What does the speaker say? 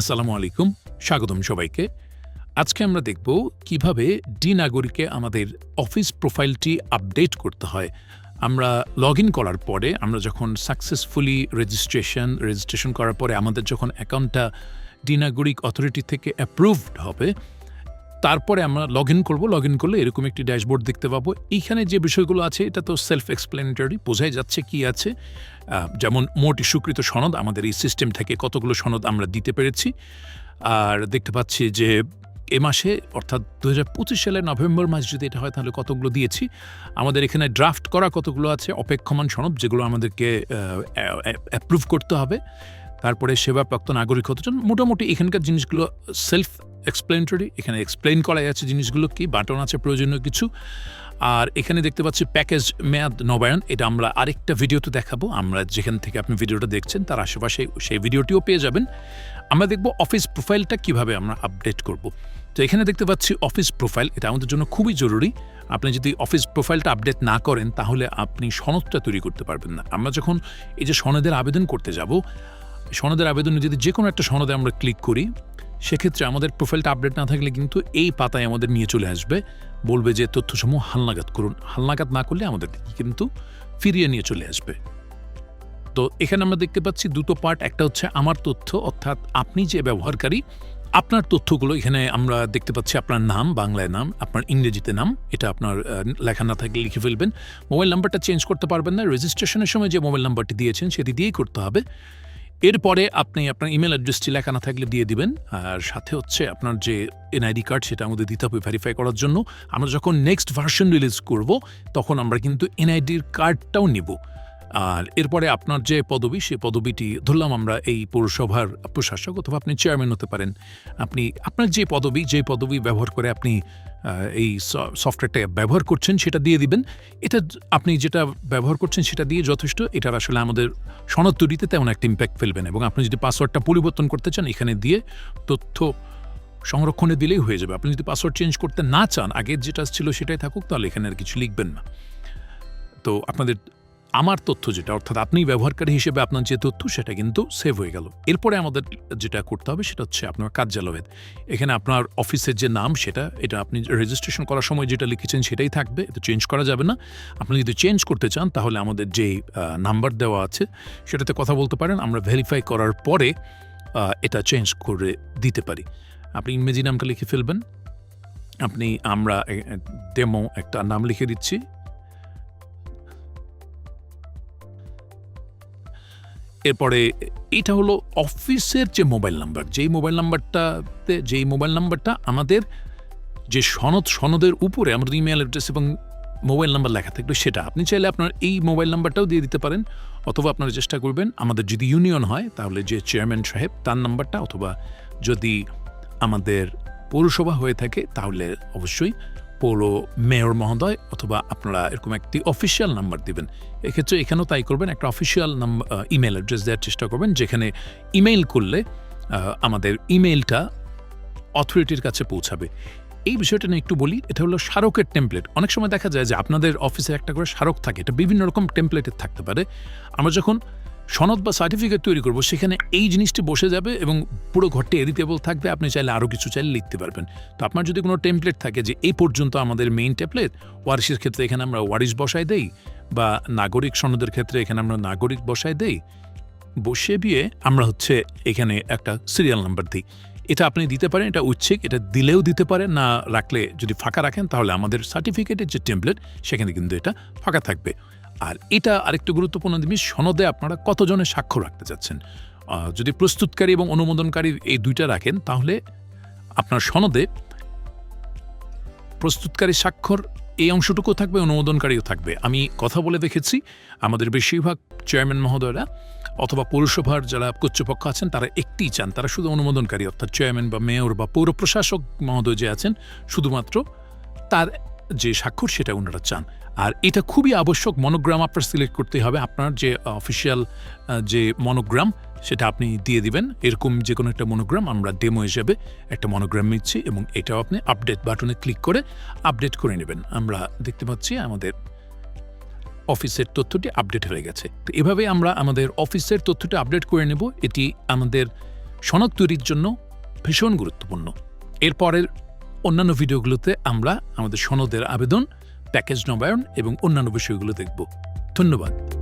আসসালামু আলাইকুম, স্বাগতম সবাইকে। আজকে আমরা দেখব কীভাবে ডি নাগরিকে আমাদের অফিস প্রোফাইলটি আপডেট করতে হয়। আমরা লগ ইন করার পরে, আমরা যখন সাকসেসফুলি রেজিস্ট্রেশন রেজিস্ট্রেশন করার পরে আমাদের যখন অ্যাকাউন্টটা ডি নাগরিক অথরিটি থেকে অ্যাপ্রুভড হবে তারপরে আমরা লগ ইন করব লগ ইন করলে এরকম একটি ড্যাশবোর্ড দেখতে পাবো। এইখানে যে বিষয়গুলো আছে, এটা তো সেলফ এক্সপ্লেনেটরি বোঝাই যাচ্ছে কি আছে। যেমন মোট ইস্যুকৃত সনদ, আমাদের এই সিস্টেম থেকে কতগুলো সনদ আমরা দিতে পেরেছি। আর দেখতে পাচ্ছি যে এ মাসে, অর্থাৎ দু হাজার পঁচিশ সালের নভেম্বর মাস যদি এটা হয়, তাহলে কতগুলো দিয়েছি? আমাদের এখানে ড্রাফট করা কতগুলো আছে, অপেক্ষমান সনদ, যেগুলো আমাদেরকে অ্যাপ্রুভ করতে হবে। তারপরে সেবাপ্রাপ্ত নাগরিক হতে চান, মোটামুটি এখানকার জিনিসগুলো সেলফ এক্সপ্লেনেটরি এখানে এক্সপ্লেন করা যাচ্ছে জিনিসগুলো কি বাটন আছে প্রয়োজনীয় কিছু। আর এখানে দেখতে পাচ্ছি প্যাকেজ মেয়াদ নবায়ন, এটা আমরা আরেকটা ভিডিওতে দেখাবো। আমরা যেখান থেকে আপনি ভিডিওটা দেখছেন, তার আশেপাশে সেই ভিডিওটিও পেয়ে যাবেন। আমরা দেখব অফিস প্রোফাইলটা কীভাবে আমরা আপডেট করব। তো এখানে দেখতে পাচ্ছি অফিস প্রোফাইল এটা আমাদের জন্য খুবই জরুরি। আপনি যদি অফিস প্রোফাইলটা আপডেট না করেন, তাহলে আপনি সনদটা তৈরি করতে পারবেন না। আমরা যখন এই যে সনদের আবেদন করতে যাব সনদের আবেদনে যদি যে কোনো একটা সনদে আমরা ক্লিক করি, সেক্ষেত্রে আমাদের প্রোফাইলটা আপডেট না থাকলে কিন্তু এই পাতায় আমাদের নিয়ে চলে আসবে। বলবে যে তথ্যসমূহ হালনাগাদ করুন। হালনাগাদ না করলে আমাদের কিন্তু ফিরিয়ে নিয়ে চলে আসবে। তো এখানে আমরা দেখতে পাচ্ছি দুটো পার্ট একটা হচ্ছে আমার তথ্য, অর্থাৎ আপনি যে ব্যবহারকারী, আপনার তথ্যগুলো এখানে আমরা দেখতে পাচ্ছি আপনার নাম, বাংলায় নাম, আপনার ইংরেজিতে নাম, এটা আপনার লেখা না থাকলে লিখে ফেলবেন। মোবাইল নাম্বারটা চেঞ্জ করতে পারবেন না। রেজিস্ট্রেশনের সময় যে মোবাইল নাম্বারটি দিয়েছেন, সেটি দিয়েই করতে হবে। এরপরে আপনি আপনার ইমেল অ্যাড্রেসটি লেখা না থাকলে দিয়ে দিবেন। আর সাথে হচ্ছে আপনার যে এনআইডি কার্ড সেটা আমাদের দিতে হবে ভেরিফাই করার জন্য। আমরা যখন নেক্সট ভার্সন রিলিজ করব, তখন আমরা কিন্তু এনআইডির কার্ডটাও নিব। আর এরপরে আপনার যে পদবি সেই পদবিটি ধরলাম আমরা এই পৌরসভার প্রশাসক অথবা আপনি চেয়ারম্যান হতে পারেন। আপনি, আপনার যে পদবি যে পদবি ব্যবহার করে আপনি এই স- সফটওয়্যারটা ব্যবহার করছেন সেটা দিয়ে দিবেন। এটা আপনি যেটা ব্যবহার করছেন সেটা দিয়ে যথেষ্ট। এটার আসলে আমাদের সনদ তৈরিতে তেমন একটা ইম্প্যাক্ট ফেলবেন এবং আপনি যদি পাসওয়ার্ডটা পরিবর্তন করতে চান, এখানে দিয়ে তথ্য সংরক্ষণে দিলেই হয়ে যাবে। আপনি যদি পাসওয়ার্ড চেঞ্জ করতে না চান আগের যেটা ছিল সেটাই থাকুক, তাহলে এখানে আর কিছু লিখবেন না। তো আপনাদের আমার তথ্য যেটা, অর্থাৎ আপনি ব্যবহারকারী হিসেবে আপনার যে তথ্য সেটা কিন্তু সেভ হয়ে গেল। এরপরে আমাদের যেটা করতে হবে সেটা হচ্ছে আপনার কার্যালয়ের। এখানে আপনার অফিসের যে নাম সেটা, এটা আপনি রেজিস্ট্রেশন করার সময় যেটা লিখেছেন সেটাই থাকবে, এটা চেঞ্জ করা যাবে না। আপনি যদি চেঞ্জ করতে চান, তাহলে আমাদের যে নাম্বার দেওয়া আছে, সেটাতে কথা বলতে পারেন। আমরা ভেরিফাই করার পরে এটা চেঞ্জ করে দিতে পারি। আপনি ইংরেজি নামটা লিখে ফেলবেন। আপনি আমরা ডেমো একটা নাম লিখে দিচ্ছি। এরপরে এটা হলো অফিসের যে মোবাইল নাম্বার, যেই মোবাইল নাম্বারটাতে, যেই মোবাইল নাম্বারটা আমাদের যে সনদ, সনদের উপরে আমাদের ইমেল অ্যাড্রেস এবং মোবাইল নাম্বার লেখা থাকবে সেটা। আপনি চাইলে আপনার এই মোবাইল নাম্বারটাও দিয়ে দিতে পারেন, অথবা আপনারা চেষ্টা করবেন, আমাদের যদি ইউনিয়ন হয়, তাহলে যে চেয়ারম্যান সাহেব, তার নাম্বারটা, অথবা যদি আমাদের পৌরসভা হয়ে থাকে, তাহলে অবশ্যই পৌর মেয়র মহোদয় অথবা আপনারা এরকম একটি অফিসিয়াল নাম্বার দিবেন। এক্ষেত্রে এখানেও তাই করবেন, একটা অফিসিয়াল নাম্বার ইমেল অ্যাড্রেস দেওয়ার চেষ্টা করবেন, যেখানে ইমেইল করলে আমাদের ইমেইলটা অথরিটির কাছে পৌঁছাবে। এই বিষয়টা নিয়ে একটু বলি, এটা হলো স্মারকের টেমপ্লেট অনেক সময় দেখা যায় যে আপনাদের অফিসে একটা করে স্মারক থাকে, এটা বিভিন্ন রকম টেমপ্লেটের থাকতে পারে। আমরা যখন সনদ বা সার্টিফিকেট তৈরি করব, সেখানে এই জিনিসটি বসে যাবে এবং পুরো ঘরটি এডিটেবল থাকবে। আপনি চাইলে আরও কিছু চাইলে লিখতে পারবেন। তো আপনার যদি কোনো টেমপ্লেট থাকে যে এই পর্যন্ত আমাদের মেইন টেমপ্লেট ওয়ারিশের ক্ষেত্রে এখানে আমরা ওয়ারিশ বসায় দেই বা নাগরিক সনদের ক্ষেত্রে এখানে আমরা নাগরিক বসায় দেই, বসিয়ে দিয়ে আমরা হচ্ছে এখানে একটা সিরিয়াল নাম্বার দিই। এটা আপনি দিতে পারেন, এটা উচ্ছেক এটা দিলেও দিতে পারেন, না রাখলে যদি ফাঁকা রাখেন, তাহলে আমাদের সার্টিফিকেটের যে টেমপ্লেট সেখানে কিন্তু এটা ফাঁকা থাকবে। আর এটা আরেকটু গুরুত্বপূর্ণ জিনিস, সনদে আপনারা কতজনের স্বাক্ষর রাখতে চাচ্ছেন? যদি প্রস্তুতকারী এবং অনুমোদনকারী এই দুইটা রাখেন, তাহলে আপনার সনদে প্রস্তুতকারী স্বাক্ষর এই অংশটুকু থাকবে, অনুমোদনকারীও থাকবে। আমি কথা বলে দেখেছি, আমাদের বেশিরভাগ চেয়ারম্যান মহোদয়রা অথবা পৌরসভার যারা কর্তৃপক্ষ আছেন, তারা একটিই চান। তারা শুধু অনুমোদনকারী, অর্থাৎ চেয়ারম্যান বা মেয়র বা পৌর প্রশাসক মহোদয় যে আছেন, শুধুমাত্র তার যে স্বাক্ষর, সেটা ওনারা চান। আর এটা খুবই আবশ্যক মনোগ্রাম আপনার সিলেক্ট করতে হবে। আপনার যে অফিসিয়াল যে মনোগ্রাম সেটা আপনি দিয়ে দিবেন। এরকম যে কোনো একটা মনোগ্রাম আমরা ডেমো হিসেবে একটা মনোগ্রাম নিচ্ছি এবং এটাও আপনি আপডেট বাটনে ক্লিক করে আপডেট করে নেবেন। আমরা দেখতে পাচ্ছি আমাদের অফিসের তথ্যটি আপডেট হয়ে গেছে। তো এভাবে আমরা আমাদের অফিসের তথ্যটি আপডেট করে নেব। এটি আমাদের সনদ তৈরির জন্য ভীষণ গুরুত্বপূর্ণ। এরপরের অন্যান্য ভিডিওগুলোতে আমরা আমাদের সনদের আবেদন প্যাকেজ নবায়ন এবং অন্যান্য বিষয়গুলো দেখব। ধন্যবাদ।